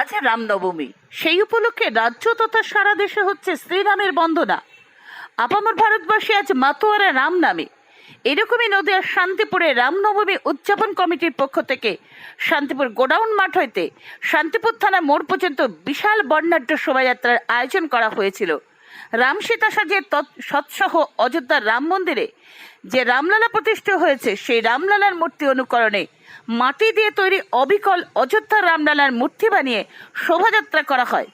আজ রামনবমী। সেই উপলক্ষে রাজ্য তথা সারা দেশে হচ্ছে শ্রীরামের বন্দনা। আপামর ভারতবাসী আজ মাতোয়ারা রাম নামে। এরকমই নদীয়ার শান্তিপুরে রামনবমী উদযাপন কমিটির পক্ষ থেকে শান্তিপুর গোডাউন মাঠ হইতে শান্তিপুর থানা মোড় পর্যন্ত বিশাল বর্ণাঢ্য শোভাযাত্রার আয়োজন করা হয়েছিল। রাম সীতা তৎ- সৎসহ অযোধ্যার রাম মন্দিরে যে রামলালা প্রতিষ্ঠিত হয়েছে, সেই রামলালার মূর্তি অনুকরণে মাটি দিয়ে তৈরি অবিকল অযোধ্যার রামলালার মূর্তি বানিয়ে শোভাযাত্রা করা হয়।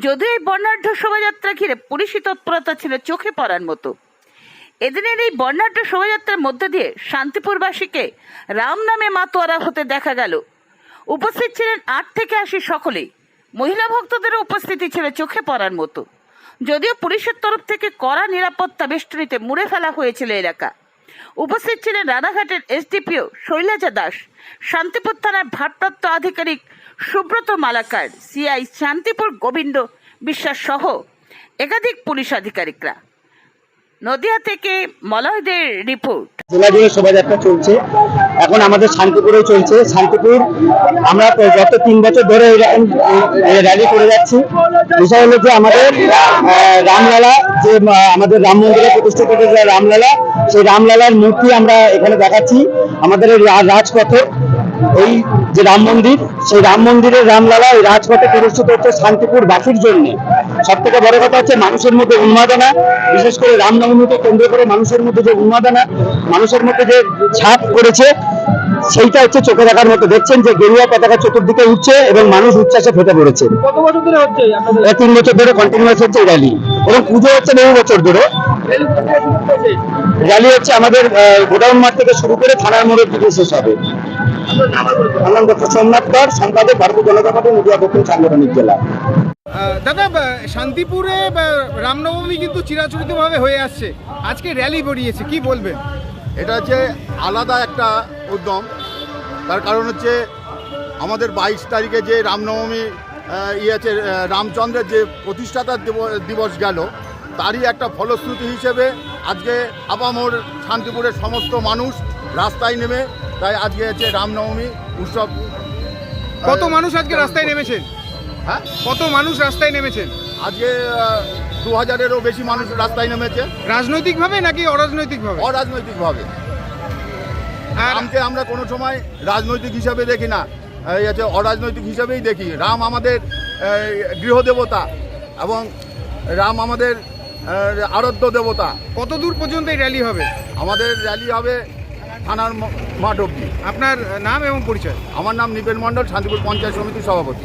যদিও এই বর্ণাঢ্য শোভাযাত্রা ঘিরে পুলিশি তৎপরতা ছিল চোখে পড়ার মতো। এদিনের এই বর্ণাঢ্য শোভাযাত্রার মধ্যে দিয়ে শান্তিপুরবাসীকে রাম নামে মাতোয়ারা হতে দেখা গেল। উপস্থিত ছিলেন আট থেকে আশি সকলেই। মহিলা ভক্তদেরও উপস্থিতি ছিল চোখে পড়ার মতো। যদিও পুলিশের তরফ থেকে কড়া নিরাপত্তা বেষ্টনীতে মুড়ে ফেলা হয়েছিল এলাকা। উপস্থিত ছিলেন রানাঘাটের এসডিপিও শৈলাজা দাস, শান্তিপুর থানার ভারপ্রাপ্ত আধিকারিক সুব্রত মালাকার, সিআই শান্তিপুর গোবিন্দ বিশ্বাস সহ একাধিক পুলিশ আধিকারিকরা। নদিয়া থেকে মলয়দের রিপোর্ট। জেলা জুড়ে শোভাযাত্রা চলছে। এখন আমাদের শান্তিপুরে চলছে। শান্তিপুর, আমরা গত তিন বছর ধরে র্যালি করে যাচ্ছি। বিষয় হলো যে আমাদের রামলালা যে আমাদের রাম মন্দিরে প্রতিষ্ঠিত রামলালা, সেই রামলালার মূর্তি আমরা এখানে দেখাচ্ছি। আমাদের রাজপথে এই যে রাম মন্দির সেই রাম মন্দিরের রামলালা এই রাজপথে প্রতিষ্ঠিত হচ্ছে শান্তিপুর বাসীর জন্য। সব থেকে বড় কথা হচ্ছে মানুষের মধ্যে উন্মাদনা বিশেষ করে রামনবমীকে কেন্দ্র করে মানুষের মধ্যে যে উন্মাদনা মানুষের মধ্যে যে ছাপ করেছে সেইটা হচ্ছে চোখে দেখার মতো। দেখছেন যে গেরুয়া পতাকা চতুর্দিকে উঠছে এবং মানুষ উচ্ছ্বাসে ফেটে পড়েছে। কত বছর ধরে হচ্ছে তিন বছর ধরে কন্টিনিউয়াস হচ্ছে এই র্যালি এবং পুজো হচ্ছে বহু বছর ধরে? র্যালি হচ্ছে। আমাদের গোডাউন মাঠ থেকে শুরু করে থানার মোড়ের দিকে শেষ হবে। আমার ডক্টর সোমনাথ কর সম্পাদক ভারতীয় জনতা পার্টি নদিয়া দক্ষিণ সাংগঠনিক জেলা। দাদা শান্তিপুরে রামনবমী কিন্তু চিরাচরিতভাবে হয়ে আসছে। আজকে র্যালি বেরিয়েছে কি বলবেন? এটা হচ্ছে আলাদা একটা উদ্যম। তার কারণ হচ্ছে আমাদের বাইশ তারিখে যে রামনবমী ইয়ে আছে রামচন্দ্রের যে প্রতিষ্ঠাতা দিব- দিবস গেল তারই একটা ফলশ্রুতি হিসেবে আজকে আপামোর শান্তিপুরের সমস্ত মানুষ রাস্তায় নেমে তাই আজকে হচ্ছে রামনবমী উৎসব। কত মানুষ আজকে রাস্তায় নেমেছেন? হ্যাঁ? কত মানুষ রাস্তায় নেমেছেন? আজকে দু হাজারেরও বেশি মানুষ রাস্তায় নেমেছে। রাজনৈতিকভাবে নাকি অরাজনৈতিকভাবে? অরাজনৈতিকভাবে। রামকে আমরা কোনো সময় রাজনৈতিক হিসাবে দেখি না। এই হচ্ছে অরাজনৈতিক হিসাবেই দেখি। রাম আমাদের গৃহদেবতা এবং রাম আমাদের আরাধ্য দেবতা। কত দূর পর্যন্ত এই র্যালি হবে? আমাদের র্যালি হবে থানার মাঠ অব্দি আপনার নাম এবং পরিচয়? আমার নাম নিপেন মণ্ডল শান্তিপুর পঞ্চায়েত সমিতির সভাপতি।